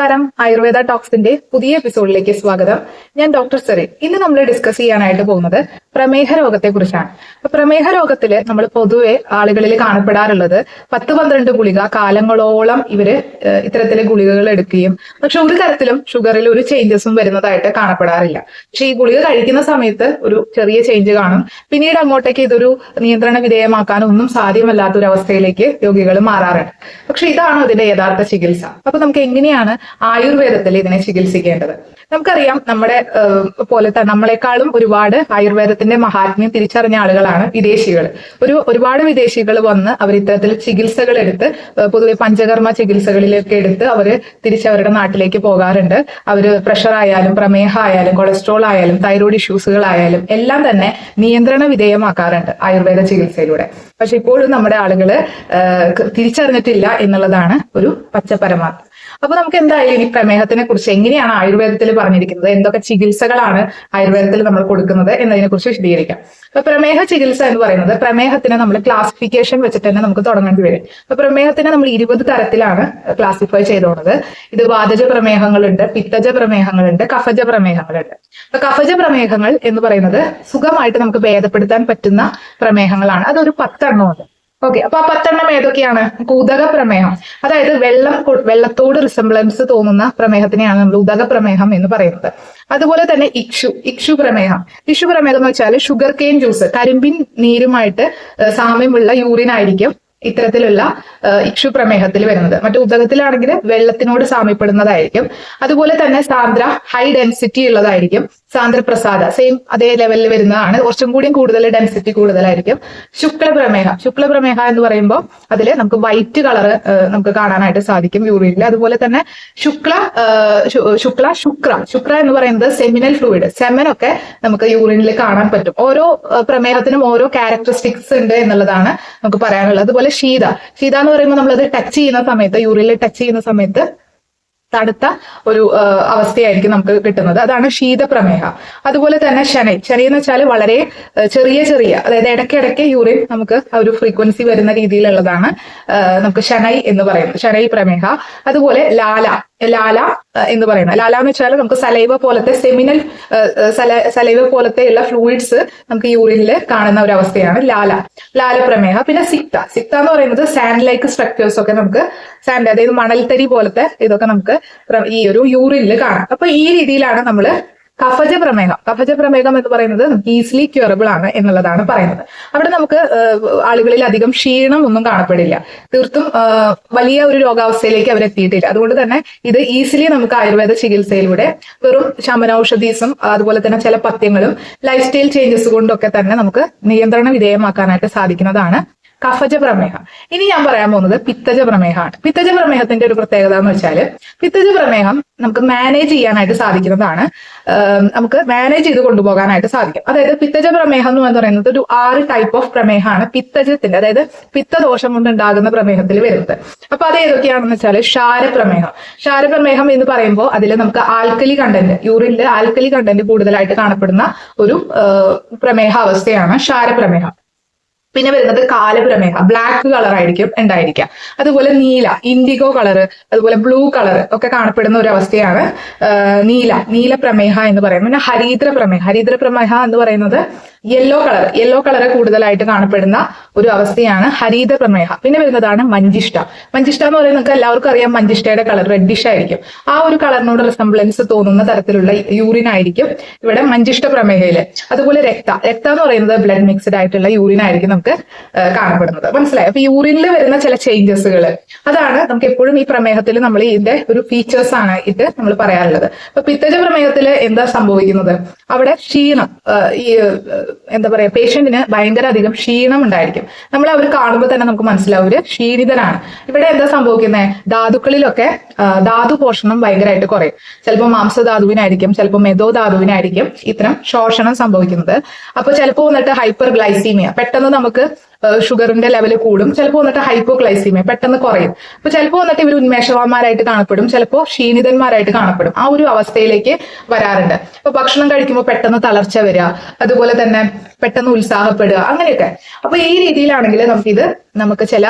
നമസ്കാരം. ആയുർവേദ ടോക്സിന്റെ പുതിയ എപ്പിസോഡിലേക്ക് സ്വാഗതം. ഞാൻ ഡോക്ടർ സെറിൻ. ഇന്ന് നമ്മൾ ഡിസ്കസ് ചെയ്യാനായിട്ട് പോകുന്നത് പ്രമേഹ രോഗത്തെ കുറിച്ചാണ് പ്രമേഹ രോഗത്തിൽ നമ്മൾ പൊതുവെ ആളുകളിൽ കാണപ്പെടാറുള്ളത് പത്ത് പന്ത്രണ്ട് ഗുളിക കാലങ്ങളോളം ഇവർ ഇത്തരത്തിലെ ഗുളികകൾ എടുക്കുകയും പക്ഷെ ഒരു തരത്തിലും ഷുഗറിൽ ഒരു ചേഞ്ചസും വരുന്നതായിട്ട് കാണപ്പെടാറില്ല. പക്ഷെ ഈ ഗുളിക കഴിക്കുന്ന സമയത്ത് ഒരു ചെറിയ ചേഞ്ച് കാണും. പിന്നീട് അങ്ങോട്ടേക്ക് ഇതൊരു നിയന്ത്രണ വിധേയമാക്കാൻ ഒന്നും സാധ്യമല്ലാത്ത ഒരു അവസ്ഥയിലേക്ക് രോഗികൾ മാറാറുണ്ട്. പക്ഷെ ഇതാണ് അതിന്റെ യഥാർത്ഥ ചികിത്സ. അപ്പൊ നമുക്ക് എങ്ങനെയാണ് ആയുർവേദത്തിൽ ഇതിനെ ചികിത്സിക്കേണ്ടത്. നമുക്കറിയാം നമ്മുടെ പോലെ തന്നെ നമ്മളെക്കാളും ഒരുപാട് ആയുർവേദത്തിന്റെ മഹാത്മ്യം തിരിച്ചറിഞ്ഞ ആളുകളാണ് വിദേശികൾ. ഒരു ഒരുപാട് വിദേശികൾ വന്ന് അവർ ഇത്തരത്തിൽ ചികിത്സകൾ എടുത്ത് പൊതുവെ പഞ്ചകർമ്മ ചികിത്സകളിലൊക്കെ എടുത്ത് അവർ തിരിച്ചവരുടെ നാട്ടിലേക്ക് പോകാറുണ്ട്. അവർ പ്രഷർ ആയാലും പ്രമേഹ ആയാലും കൊളസ്ട്രോൾ ആയാലും തൈറോയ്ഡ് ഇഷ്യൂസുകളായാലും എല്ലാം തന്നെ നിയന്ത്രണ വിധേയമാക്കാറുണ്ട് ആയുർവേദ ചികിത്സയിലൂടെ. പക്ഷെ ഇപ്പോഴും നമ്മുടെ ആളുകൾ തിരിച്ചറിഞ്ഞിട്ടില്ല എന്നുള്ളതാണ് ഒരു പച്ചപരമാർത്ഥം അപ്പൊ നമുക്ക് എന്തായാലും ഈ പ്രമേഹത്തിനെ കുറിച്ച് എങ്ങനെയാണ് ആയുർവേദത്തിൽ പറഞ്ഞിരിക്കുന്നത് എന്തൊക്കെ ചികിത്സകളാണ് ആയുർവേദത്തിൽ നമ്മൾ കൊടുക്കുന്നത് എന്നതിനെ കുറിച്ച് വിശദീകരിക്കാം. അപ്പൊ പ്രമേഹ ചികിത്സ എന്ന് പറയുന്നത് പ്രമേഹത്തിന് നമ്മൾ ക്ലാസിഫിക്കേഷൻ വെച്ചിട്ട് തന്നെ നമുക്ക് തുടങ്ങേണ്ടി വരും. അപ്പൊ പ്രമേഹത്തിനെ നമ്മൾ ഇരുപത് തരത്തിലാണ് ക്ലാസിഫൈ ചെയ്തോണത് ഇത് വാതജ പ്രമേഹങ്ങളുണ്ട് പിത്തജ പ്രമേഹങ്ങളുണ്ട് കഫജ പ്രമേഹങ്ങളുണ്ട്. അപ്പൊ കഫജ പ്രമേഹങ്ങൾ എന്ന് പറയുന്നത് സുഖമായിട്ട് നമുക്ക് ഭേദപ്പെടുത്താൻ പറ്റുന്ന പ്രമേഹങ്ങളാണ്. അതൊരു പത്തെണ്ണമുണ്ട്. ഓക്കെ അപ്പൊ ആ പത്തെണ്ണം ഏതൊക്കെയാണ്? ഉദക പ്രമേഹം അതായത് വെള്ളം വെള്ളത്തോട് റിസംബ്ലൻസ് തോന്നുന്ന പ്രമേഹത്തിനെയാണ് നമ്മൾ ഉദക പ്രമേഹം എന്ന് പറയുന്നത്. അതുപോലെ തന്നെ ഇക്ഷു ഇക്ഷു പ്രമേഹം ഇക്ഷു പ്രമേഹം എന്ന് വെച്ചാൽ ഷുഗർ കെയിൻ ജ്യൂസ് കരിമ്പിൻ നീരുമായിട്ട് സാമ്യമുള്ള യൂറിൻ ആയിരിക്കും. ഇത്തരത്തിലുള്ള ഇക്ഷു പ്രമേഹത്തിൽ വരുന്നത്. മറ്റു ഉദകത്തിലാണെങ്കിൽ വെള്ളത്തിനോട് സാമ്യപ്പെടുന്നതായിരിക്കും. അതുപോലെ തന്നെ സാന്ദ്ര ഹൈ ഡെൻസിറ്റി ഉള്ളതായിരിക്കും. സാന്ദ്രപ്രസാദ സെയിം അതേ ലെവലിൽ വരുന്നതാണ്. കുറച്ചും കൂടിയും കൂടുതൽ ഡെൻസിറ്റി കൂടുതലായിരിക്കും. ശുക്ലപ്രമേഹ ശുക്ലപ്രമേഹ എന്ന് പറയുമ്പോൾ അതിൽ നമുക്ക് വൈറ്റ് കളർ നമുക്ക് കാണാനായിട്ട് സാധിക്കും യൂറിനിൽ അതുപോലെ തന്നെ ശുക്ല ശുക്ല ശുക്ര. ശുക്ര എന്ന് പറയുന്നത് സെമിനൽ ഫ്ലൂയിഡ് സെമനൊക്കെ നമുക്ക് യൂറിനിൽ കാണാൻ പറ്റും. ഓരോ പ്രമേഹത്തിനും ഓരോ ക്യാരക്ടറിസ്റ്റിക്സ് ഉണ്ട് എന്നുള്ളതാണ് നമുക്ക് പറയാനുള്ളത്. അതുപോലെ ശീത ശീത എന്ന് പറയുമ്പോൾ നമ്മളത് ടച്ച് ചെയ്യുന്ന സമയത്ത് യൂറിയൽ ടച്ച് ചെയ്യുന്ന സമയത്ത് തണുത്ത ഒരു അവസ്ഥയായിരിക്കും നമുക്ക് കിട്ടുന്നത്. അതാണ് ശീതപ്രമേഹ അതുപോലെ തന്നെ ശനൈ. ശനൈ എന്ന് വെച്ചാൽ വളരെ ചെറിയ ചെറിയ അതായത് ഇടയ്ക്കിടയ്ക്ക് യൂറിൻ നമുക്ക് ഒരു ഫ്രീക്വൻസി വരുന്ന രീതിയിലുള്ളതാണ് നമുക്ക് ശനൈ എന്ന് പറയുന്നത്. ശനൈ പ്രമേഹ. അതുപോലെ ലാല. ലാല എന്ന് പറയുന്നത് ലാല എന്ന് വെച്ചാൽ നമുക്ക് സലൈവ പോലത്തെ സെമിനൽ സലൈവ പോലത്തെ പോലത്തെയുള്ള ഫ്ലൂയിഡ്സ് നമുക്ക് യൂറിനിൽ കാണുന്ന ഒരു അവസ്ഥയാണ് ലാല. ലാല പ്രമേഹ പിന്നെ സിക്ത. സിക്ത എന്ന് പറയുന്നത് സാൻഡ് ലൈക്ക് സ്ട്രക്ചേഴ്സ് ഒക്കെ നമുക്ക് സാൻഡ് അതായത് മണൽത്തരി പോലത്തെ ഇതൊക്കെ നമുക്ക് ഈ ഒരു യൂറിനിൽ കാണാം. അപ്പൊ ഈ രീതിയിലാണ് നമ്മൾ കഫജ പ്രമേഹം കഫജ പ്രമേഹം എന്ന് പറയുന്നത് ഈസിലി ക്യൂറബിൾ ആണ് എന്നുള്ളതാണ് പറയുന്നത്. അവിടെ നമുക്ക് ആളുകളിൽ അധികം ക്ഷീണം ഒന്നും കാണപ്പെടില്ല. തീർത്തും വലിയ ഒരു രോഗാവസ്ഥയിലേക്ക് അവരെത്തിയിട്ടില്ല അതുകൊണ്ട് തന്നെ ഇത് ഈസിലി നമുക്ക് ആയുർവേദ ചികിത്സയിലൂടെ വെറും ശമനൌഷധീസും അതുപോലെ തന്നെ ചില പഥ്യങ്ങളും ലൈഫ് സ്റ്റൈൽ ചേഞ്ചസ് കൊണ്ടൊക്കെ തന്നെ നമുക്ക് നിയന്ത്രണ വിധേയമാക്കാനായിട്ട് സാധിക്കുന്നതാണ് കഫജ പ്രമേഹം ഇനി ഞാൻ പറയാൻ പോകുന്നത് പിത്തജ പ്രമേഹമാണ് പിത്തജ പ്രമേഹത്തിന്റെ ഒരു പ്രത്യേകത എന്ന് വെച്ചാൽ പിത്തജ പ്രമേഹം നമുക്ക് മാനേജ് ചെയ്യാനായിട്ട് സാധിക്കുന്നതാണ്. നമുക്ക് മാനേജ് ചെയ്ത് കൊണ്ടുപോകാനായിട്ട് സാധിക്കും. അതായത് പിത്തജ പ്രമേഹം എന്ന് പറയുന്നത് ഒരു ആറ് ടൈപ്പ് ഓഫ് പ്രമേഹമാണ്. പിത്തജത്തിന്റെ അതായത് പിത്തദോഷം കൊണ്ടുണ്ടാകുന്ന പ്രമേഹത്തിൽ വരുന്നത്. അപ്പൊ അത് ഏതൊക്കെയാണെന്ന് വെച്ചാൽ ക്ഷാരപ്രമേഹം. ക്ഷാരപ്രമേഹം എന്ന് പറയുമ്പോൾ അതിൽ നമുക്ക് ആൽക്കലി കണ്ടന്റ് യൂറിനിൽ ആൽക്കലി കണ്ടന്റ് കൂടുതലായിട്ട് കാണപ്പെടുന്ന ഒരു പ്രമേഹാവസ്ഥയാണ് ക്ഷാരപ്രമേഹം. പിന്നെ വരുന്നത് കാലപ്രമേഹ. ബ്ലാക്ക് കളർ ആയിരിക്കും ഉണ്ടായിരിക്കുക. അതുപോലെ നീല ഇൻഡിഗോ കളർ അതുപോലെ ബ്ലൂ കളർ ഒക്കെ കാണപ്പെടുന്ന ഒരു അവസ്ഥയാണ് നീല നീല. പ്രമേഹ എന്ന് പറയുന്നത്. പിന്നെ ഹരിദ്ര പ്രമേഹ പ്രമേഹ എന്ന് പറയുന്നത് യെല്ലോ കളർ യെല്ലോ കളർ കൂടുതലായിട്ട് കാണപ്പെടുന്ന ഒരു അവസ്ഥയാണ് ഹരിത പ്രമേഹ. പിന്നെ വരുന്നതാണ് മഞ്ചിഷ്ട. മഞ്ചിഷ്ട എന്ന് പറയുന്നത് നമുക്ക് എല്ലാവർക്കും അറിയാം. മഞ്ചിഷ്ടയുടെ കളർ റെഡിഷ് ആയിരിക്കും. ആ ഒരു കളറിനോട് റിസംബ്ലൻസ് തോന്നുന്ന തരത്തിലുള്ള യൂറിൻ ആയിരിക്കും ഇവിടെ മഞ്ചിഷ്ട പ്രമേഹയിൽ. അതുപോലെ രക്ത. രക്ത എന്ന് പറയുന്നത് ബ്ലഡ് മിക്സ്ഡ് ആയിട്ടുള്ള യൂറിൻ ആയിരിക്കും നമുക്ക് കാണപ്പെടുന്നത്. മനസ്സിലായി? അപ്പൊ യൂറിനിൽ വരുന്ന ചില ചേഞ്ചസുകൾ അതാണ് നമുക്ക് എപ്പോഴും ഈ പ്രമേഹത്തിൽ നമ്മൾ ഇതിന്റെ ഒരു ഫീച്ചേഴ്സ് ആണ് ഇത് നമ്മൾ പറയാറുള്ളത് അപ്പൊ പിത്തജ പ്രമേഹത്തിൽ എന്താ സംഭവിക്കുന്നത്? അവിടെ ക്ഷീണം ഈ എന്താ പറയാ പേഷ്യന്റിന് ഭയങ്കര അധികം ക്ഷീണം ഉണ്ടായിരിക്കും. നമ്മൾ അവർ കാണുമ്പോൾ തന്നെ നമുക്ക് മനസ്സിലാവും ഒരു ക്ഷീണിതനാണ്. ഇവിടെ എന്താ സംഭവിക്കുന്നത് ധാതുക്കളിലൊക്കെ ധാതു പോഷണം ഭയങ്കരമായിട്ട് കുറയും. ചിലപ്പോൾ മാംസധാതുവിനായിരിക്കും ചിലപ്പോൾ മെതോ ധാതുവിനായിരിക്കും ഇത്തരം ശോഷണം സംഭവിക്കുന്നത്. അപ്പൊ ചിലപ്പോൾ വന്നിട്ട് ഹൈപ്പർ ഗ്ലൈസീമിയ പെട്ടെന്ന് നമുക്ക് ഷുഗറിന്റെ ലെവൽ കൂടും. ചിലപ്പോൾ വന്നിട്ട് ഹൈപ്പോഗ്ലൈസീമിയ പെട്ടെന്ന് കുറയും. അപ്പൊ ചിലപ്പോൾ വന്നിട്ട് ഇവർ ഉന്മേഷവാന്മാരായിട്ട് കാണപ്പെടും. ചിലപ്പോൾ ക്ഷീണിതന്മാരായിട്ട് കാണപ്പെടും. ആ ഒരു അവസ്ഥയിലേക്ക് വരാറുണ്ട്. അപ്പൊ ഭക്ഷണം കഴിക്കുമ്പോൾ പെട്ടെന്ന് തളർച്ച വരിക അതുപോലെ തന്നെ പെട്ടെന്ന് ഉത്സാഹപ്പെടുക. അങ്ങനെയൊക്കെ. അപ്പൊ ഈ രീതിയിലാണെങ്കിൽ നമുക്കിത് നമുക്ക് ചില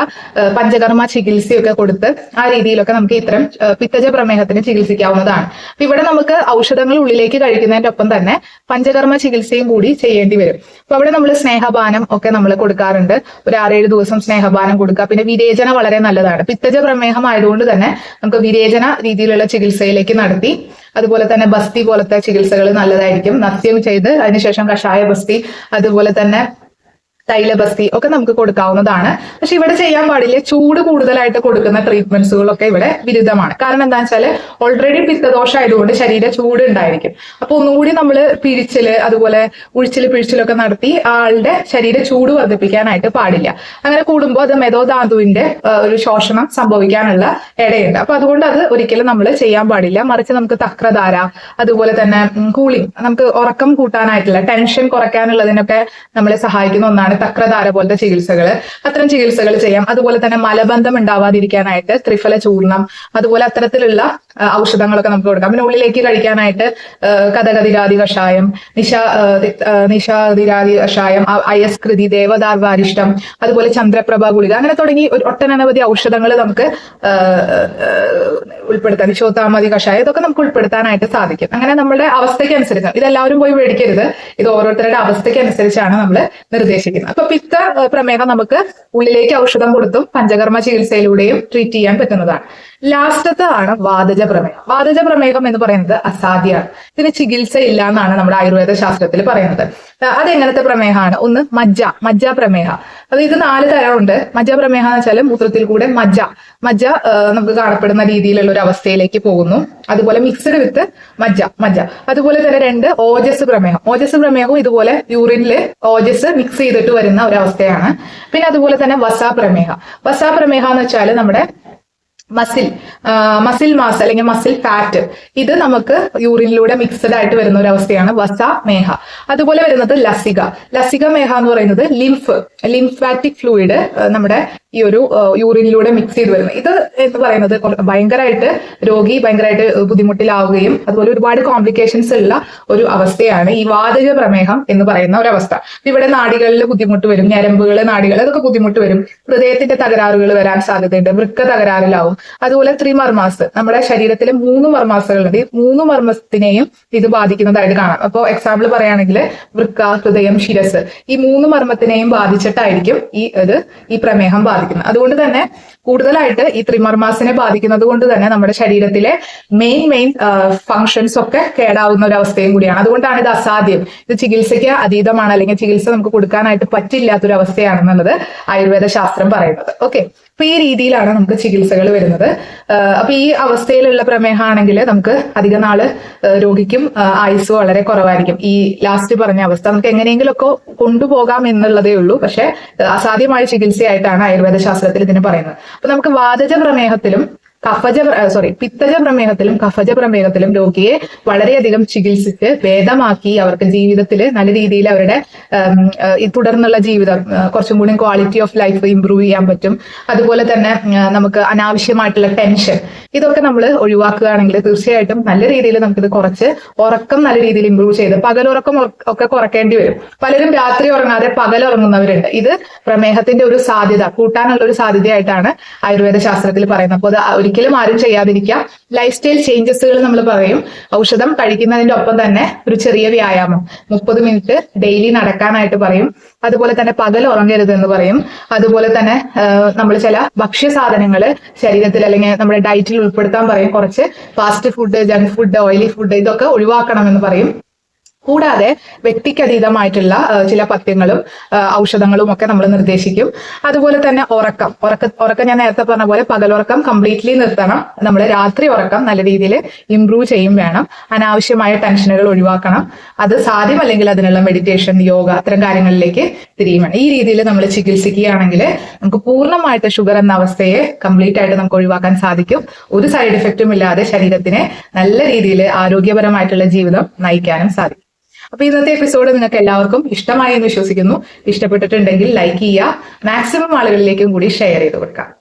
പഞ്ചകർമ്മ ചികിത്സയൊക്കെ കൊടുത്ത് ആ രീതിയിലൊക്കെ നമുക്ക് ഇത്തരം പിത്തജ പ്രമേഹത്തിന് ചികിത്സിക്കാവുന്നതാണ്. അപ്പൊ ഇവിടെ നമുക്ക് ഔഷധങ്ങൾ ഉള്ളിലേക്ക് കഴിക്കുന്നതിന്റെ ഒപ്പം തന്നെ പഞ്ചകർമ്മ ചികിത്സയും കൂടി ചെയ്യേണ്ടി വരും. അപ്പൊ അവിടെ നമ്മൾ സ്നേഹപാനം ഒക്കെ നമ്മൾ കൊടുക്കാറുണ്ട്. ഒരു ആറേഴ് ദിവസം സ്നേഹപാനം കൊടുക്കുക. പിന്നെ വിരേചന വളരെ നല്ലതാണ്. പിത്തജ പ്രമേഹം ആയതുകൊണ്ട് തന്നെ നമുക്ക് വിരേചന രീതിയിലുള്ള ചികിത്സയിലേക്ക് നടത്തി അതുപോലെ തന്നെ ബസ്തി പോലത്തെ ചികിത്സകൾ നല്ലതായിരിക്കും. നസ്യം ചെയ്ത് അതിനുശേഷം കഷായ ബസ്തി അതുപോലെ തന്നെ തൈലബസ്തി ഒക്കെ നമുക്ക് കൊടുക്കാവുന്നതാണ്. പക്ഷെ ഇവിടെ ചെയ്യാൻ പാടില്ല. ചൂട് കൂടുതലായിട്ട് കൊടുക്കുന്ന ട്രീറ്റ്മെന്റ്സുകളൊക്കെ ഇവിടെ വിരുദ്ധമാണ്. കാരണം എന്താ വെച്ചാൽ ഓൾറെഡി പിത്തദോഷം ആയതുകൊണ്ട് ശരീര ചൂട് ഉണ്ടായിരിക്കും അപ്പൊ ഒന്നുകൂടി നമ്മൾ പിഴിച്ചിൽ അതുപോലെ ഉഴിച്ചിൽ പിഴിച്ചിലൊക്കെ നടത്തി ആളുടെ ശരീര ചൂട് വർദ്ധിപ്പിക്കാനായിട്ട് പാടില്ല. അങ്ങനെ കൂടുമ്പോൾ അത് മെതോധാതുവിന്റെ ഒരു ശോഷണം സംഭവിക്കാനുള്ള ഇടയുണ്ട്. അപ്പൊ അതുകൊണ്ട് അത് ഒരിക്കലും നമ്മൾ ചെയ്യാൻ പാടില്ല. മറിച്ച് നമുക്ക് തക്രധാര അതുപോലെ തന്നെ കൂളിംഗ് നമുക്ക് ഉറക്കം കൂട്ടാനായിട്ടുള്ള ടെൻഷൻ കുറയ്ക്കാനുള്ളതിനൊക്കെ നമ്മളെ സഹായിക്കുന്ന ഒന്നാണ് തക്രധാര പോലത്തെ ചികിത്സകൾ അത്തരം ചികിത്സകൾ ചെയ്യാം. അതുപോലെ തന്നെ മലബന്ധം ഉണ്ടാവാതിരിക്കാനായിട്ട് ത്രിഫല ചൂർണം അതുപോലെ അത്തരത്തിലുള്ള ഔഷധങ്ങളൊക്കെ നമുക്ക് കൊടുക്കാം. പിന്നെ ഉള്ളിലേക്ക് കഴിക്കാനായിട്ട് കഥകതിരാതി കഷായം നിശ നിശാതിരാതി കഷായം അയസ്കൃതി ദേവദാർവാരിഷ്ടം അതുപോലെ ചന്ദ്രപ്രഭ ഗുളിക അങ്ങനെ തുടങ്ങി ഒട്ടനവധി ഔഷധങ്ങൾ നമുക്ക് ഉൾപ്പെടുത്താം. നിശോത്താമതി കഷായം ഇതൊക്കെ നമുക്ക് ഉൾപ്പെടുത്താനായിട്ട് സാധിക്കും. അങ്ങനെ നമ്മുടെ അവസ്ഥയ്ക്ക് അനുസരിച്ച് ഇതെല്ലാവരും പോയി മേടിക്കരുത്. ഇത് ഓരോരുത്തരുടെ അവസ്ഥയ്ക്ക് അനുസരിച്ചാണ് നമ്മൾ നിർദ്ദേശിക്കുന്നത്. അപ്പൊ പിത്ത പ്രമേഹം നമുക്ക് ഉള്ളിലേക്ക് ഔഷധം കൊടുത്തും പഞ്ചകർമ്മ ചികിത്സയിലൂടെയും ട്രീറ്റ് ചെയ്യാൻ പറ്റുന്നതാണ്. ലാസ്റ്റത്തെ ആണ് വാതജ പ്രമേഹം വാതജ പ്രമേഹം എന്ന് പറയുന്നത് അസാധ്യമാണ്. ഇതിന് ചികിത്സ ഇല്ല എന്നാണ് നമ്മുടെ ആയുർവേദ ശാസ്ത്രത്തിൽ പറയുന്നത്. അതെങ്ങനത്തെ പ്രമേഹമാണ്? ഒന്ന് മജ്ജ മജ്ജ പ്രമേഹ അത് ഇത് നാല് തരമുണ്ട്. മജ്ജ പ്രമേഹ എന്ന് വെച്ചാൽ മൂത്രത്തിൽ കൂടെ മജ്ജ. മജ്ജ നമുക്ക് കാണപ്പെടുന്ന രീതിയിലുള്ള ഒരു അവസ്ഥയിലേക്ക് പോകുന്നു. അതുപോലെ മിക്സഡ് വിത്ത് മജ്ജ മജ്ജ. അതുപോലെ തന്നെ രണ്ട് ഓജസ് പ്രമേഹം. ഓജസ് പ്രമേഹവും ഇതുപോലെ യൂറിനിൽ ഓജസ് മിക്സ് ചെയ്തിട്ട് വരുന്ന ഒരു അവസ്ഥയാണ് പിന്നെ അതുപോലെ തന്നെ വസാ പ്രമേഹ വസാ പ്രമേഹ എന്ന് വെച്ചാൽ നമ്മുടെ മസിൽ മസിൽ മാസ് അല്ലെങ്കിൽ മസിൽ ഫാറ്റ് ഇത് നമുക്ക് യൂറിനിലൂടെ മിക്സഡ് ആയിട്ട് വരുന്ന ഒരു അവസ്ഥയാണ് വസ മേഹ. അതുപോലെ വരുന്നത് ലസിക. ലസിക മേഹ എന്ന് പറയുന്നത് ലിംഫ് ലിംഫാറ്റിക് ഫ്ലൂയിഡ് നമ്മുടെ ഈ ഒരു യൂറിനിലൂടെ മിക്സ് ചെയ്ത് വരുന്നത്. ഇത് എന്ന് പറയുന്നത് ഭയങ്കരമായിട്ട് രോഗി ഭയങ്കരമായിട്ട് ബുദ്ധിമുട്ടിലാവുകയും അതുപോലെ ഒരുപാട് കോംപ്ലിക്കേഷൻസ് ഉള്ള ഒരു അവസ്ഥയാണ് ഈ വാതക പ്രമേഹം എന്ന് പറയുന്ന ഒരു അവസ്ഥ ഇവിടെ നാടികളിൽ ബുദ്ധിമുട്ട് വരും ഞരമ്പുകൾ നാടികൾ അതൊക്കെ ബുദ്ധിമുട്ട് വരും. ഹൃദയത്തിന്റെ തകരാറുകൾ വരാൻ സാധ്യതയുണ്ട് വൃക്ക തകരാറിലാവും. അതുപോലെ ത്രിമർമാസ് നമ്മുടെ ശരീരത്തിലെ മൂന്ന് മർമാസുകളുണ്ട്. ഈ മൂന്ന് മർമ്മത്തിനെയും ഇത് ബാധിക്കുന്നതായിട്ട് കാണാം. അപ്പോൾ എക്സാമ്പിൾ പറയുകയാണെങ്കിൽ വൃക്ക ഹൃദയം ശിരസ് ഈ മൂന്ന് മർമ്മത്തിനെയും ബാധിച്ചിട്ടായിരിക്കും ഈ ഇത് ഈ പ്രമേഹം ബാധിക്കുന്നത്. അതുകൊണ്ട് തന്നെ കൂടുതലായിട്ട് ഈ ത്രിമർമാസിനെ ബാധിക്കുന്നത് കൊണ്ട് തന്നെ നമ്മുടെ ശരീരത്തിലെ മെയിൻ മെയിൻ ഫങ്ഷൻസ് ഒക്കെ കേടാവുന്ന ഒരു അവസ്ഥയും കൂടിയാണ്. അതുകൊണ്ടാണ് ഇത് അസാധ്യം. ഇത് ചികിത്സയ്ക്ക് അതീതമാണ് അല്ലെങ്കിൽ ചികിത്സ നമുക്ക് കൊടുക്കാനായിട്ട് പറ്റില്ലാത്തൊരു അവസ്ഥയാണെന്നുള്ളത് ആയുർവേദ ശാസ്ത്രം പറയുന്നത്. ഓക്കെ അപ്പൊ ഈ രീതിയിലാണ് നമുക്ക് ചികിത്സകൾ വരുന്നത്. അപ്പൊ ഈ അവസ്ഥയിലുള്ള പ്രമേഹമാണെങ്കിൽ നമുക്ക് അധിക നാൾ രോഗിക്കും ആയുസ് വളരെ കുറവായിരിക്കും. ഈ ലാസ്റ്റ് പറഞ്ഞ അവസ്ഥ നമുക്ക് എങ്ങനെയെങ്കിലും ഒക്കെ കൊണ്ടുപോകാം എന്നുള്ളതേ ഉള്ളൂ. പക്ഷെ അസാധ്യമായ ചികിത്സയായിട്ടാണ് ആയുർവേദ ശാസ്ത്രത്തിൽ ഇതിന് പറയുന്നത്. അപ്പൊ നമുക്ക് വാതജ പ്രമേഹത്തിലും കഫജ സോറി പിത്തജ പ്രമേഹത്തിലും കഫജ പ്രമേഹത്തിലും രോഗിയെ വളരെയധികം ചികിത്സിച്ച് ഭേദമാക്കി അവർക്ക് ജീവിതത്തിൽ നല്ല രീതിയിൽ അവരുടെ തുടർന്നുള്ള ജീവിതം കുറച്ചും കൂടി ക്വാളിറ്റി ഓഫ് ലൈഫ് ഇമ്പ്രൂവ് ചെയ്യാൻ പറ്റും. അതുപോലെ തന്നെ നമുക്ക് അനാവശ്യമായിട്ടുള്ള ടെൻഷൻ ഇതൊക്കെ നമ്മൾ ഒഴിവാക്കുകയാണെങ്കിൽ തീർച്ചയായിട്ടും നല്ല രീതിയിൽ നമുക്കിത് കുറച്ച് ഉറക്കം നല്ല രീതിയിൽ ഇമ്പ്രൂവ് ചെയ്ത് പകലുറക്കം ഒക്കെ കുറയ്ക്കേണ്ടി വരും. പലരും രാത്രി ഉറങ്ങാതെ പകലുറങ്ങുന്നവരുണ്ട്. ഇത് പ്രമേഹത്തിന്റെ ഒരു സാധ്യത കൂട്ടാനുള്ള ഒരു സാധ്യതയായിട്ടാണ് ആയുർവേദ ശാസ്ത്രത്തിൽ പറയുന്നത്. അപ്പോൾ അത് ഒരിക്കലും ആരും ചെയ്യാതിരിക്കുക. ലൈഫ് സ്റ്റൈൽ ചേഞ്ചസുകൾ നമ്മൾ പറയും. ഔഷധം കഴിക്കുന്നതിന്റെ ഒപ്പം തന്നെ ഒരു ചെറിയ വ്യായാമം. മുപ്പത് മിനിറ്റ് ഡെയിലി നടക്കാനായിട്ട് പറയും. അതുപോലെ തന്നെ പകൽ ഉറങ്ങരുത് എന്ന് പറയും. അതുപോലെ തന്നെ നമ്മൾ ചില ഭക്ഷ്യ സാധനങ്ങൾ ശരീരത്തിൽ അല്ലെങ്കിൽ നമ്മുടെ ഡയറ്റിൽ ഉൾപ്പെടുത്താൻ പറയും. കുറച്ച് fast food junk food oily food ഇതൊക്കെ ഒഴിവാക്കണം എന്ന് പറയും. കൂടാതെ വ്യക്തിക്കതീതമായിട്ടുള്ള ചില പഥ്യങ്ങളും ഔഷധങ്ങളും ഒക്കെ നമ്മൾ നിർദ്ദേശിക്കും. അതുപോലെ തന്നെ ഉറക്കം. ഉറക്ക ഉറക്കം ഞാൻ നേരത്തെ പറഞ്ഞ പോലെ പകലുറക്കം കംപ്ലീറ്റ്ലി നിർത്തണം. നമ്മൾ രാത്രി ഉറക്കം നല്ല രീതിയിൽ ഇംപ്രൂവ് ചെയ്യും വേണം. അനാവശ്യമായ ടെൻഷനുകൾ ഒഴിവാക്കണം. അത് സാധ്യമല്ലെങ്കിൽ അതിനുള്ള മെഡിറ്റേഷൻ യോഗ അത്തരം കാര്യങ്ങളിലേക്ക് തിരിയും ഈ രീതിയിൽ നമ്മൾ ചികിത്സിക്കുകയാണെങ്കിൽ നമുക്ക് പൂർണമായിട്ട് ഷുഗർ എന്ന അവസ്ഥയെ കംപ്ലീറ്റ് ആയിട്ട് നമുക്ക് ഒഴിവാക്കാൻ സാധിക്കും. ഒരു സൈഡ് എഫക്റ്റും ഇല്ലാതെ ശരീരത്തിനെ നല്ല രീതിയിൽ ആരോഗ്യപരമായിട്ടുള്ള ജീവിതം നയിക്കാനും സാധിക്കും. അപ്പൊ ഇന്നത്തെ എപ്പിസോഡ് നിങ്ങൾക്ക് എല്ലാവർക്കും ഇഷ്ടമായി എന്ന് വിശ്വസിക്കുന്നു. ഇഷ്ടപ്പെട്ടിട്ടുണ്ടെങ്കിൽ ലൈക്ക് ചെയ്യുക. മാക്സിമം ആളുകളിലേക്കും കൂടി ഷെയർ ചെയ്ത് കൊടുക്കാം.